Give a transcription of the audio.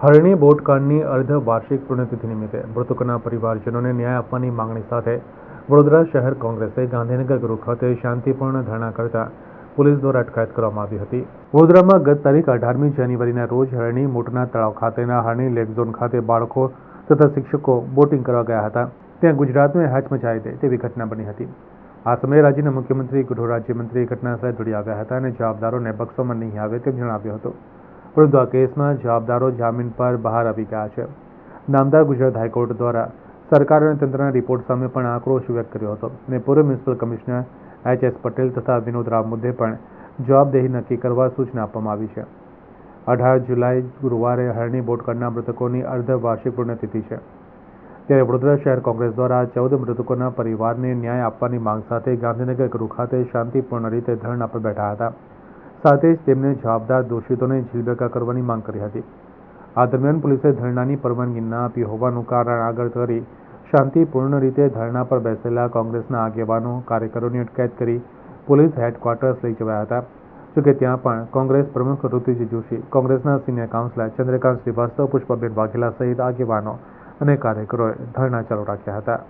હરણી બોટકાંડની અર્ધ વાર્ષિક પુણ્યતિથિ નિમિત્તે મૃતકોના પરિવારજનોને ન્યાય આપવાની માંગણી સાથે વડોદરા શહેર કોંગ્રેસે ગાંધીનગર ગૃહ ખાતે શાંતિપૂર્ણ ધરણા કરતા પોલીસ દ્વારા અટકાયત કરવામાં આવી હતી. વડોદરામાં ગત તારીખ અઢારમી જાન્યુઆરીના રોજ હરણી મોટના તળાવ ખાતેના હરણી લેક ઝોન ખાતે બાળકો તથા શિક્ષકો બોટિંગ કરવા ગયા હતા. ત્યાં ગુજરાતમાં હચમચાવી દે તેવી ઘટના બની હતી. આ સમયે રાજ્યના મુખ્યમંત્રી, ગૃહ રાજ્યમંત્રી ઘટનાસ્થળે દોડી આવ્યા હતા અને જવાબદારોને બક્ષોમાં નહીં આવે તેમ જણાવ્યું હતું. પરંતુ આ કેસમાં જવાબદારો જામીન પર બહાર આવી ગયા છે. નામદાર ગુજરાત હાઈકોર્ટ દ્વારા સરકાર અને તંત્રના રિપોર્ટ સામે પણ આક્રોશ વ્યક્ત કર્યો હતો અને પૂર્વ municipal commissioner H S Patel તથા વિનોદ રાવ મુદ્દે પણ જવાબદેહી નક્કી કરવા સૂચના આપવામાં આવી છે. અઢાર જુલાઈ ગુરુવારે હરણી બોટકડના મૃતકોની અર્ધ વાર્ષિક પુણ્યતિથિ છે. ત્યારે વડોદરા શહેર કોંગ્રેસ દ્વારા ચૌદ મૃતકોના પરિવારને ન્યાય આપવાની માંગ સાથે ગાંધીનગર ગૃહ ખાતે શાંતિપૂર્ણ રીતે ધરણા પર બેઠા હતા. સાથે જ તેમને જવાબદાર દોષિતોને જેલભેગા કરવાની માંગ કરી હતી. આ દરમિયાન પોલીસે ધરણાની પરવાનગી ના આપી હોવાનું કારણ આગળ કરી શાંતિપૂર્ણ રીતે ધરણા પર બેસેલા કોંગ્રેસના આગેવાનો, કાર્યકરોની અટકાયત કરી પોલીસ હેડક્વાર્ટર્સ લઈ જવાયા હતા. જોકે ત્યાં પણ કોંગ્રેસ પ્રમુખ ઋતુજી જોશી, કોંગ્રેસના સિનિયર કાઉન્સિલર ચંદ્રકાંત શ્રીવાસ્તવ, પુષ્પાબેન વાઘેલા સહિત આગેવાનો અને કાર્યકરોએ ધરણા ચાલુ રાખ્યા હતા.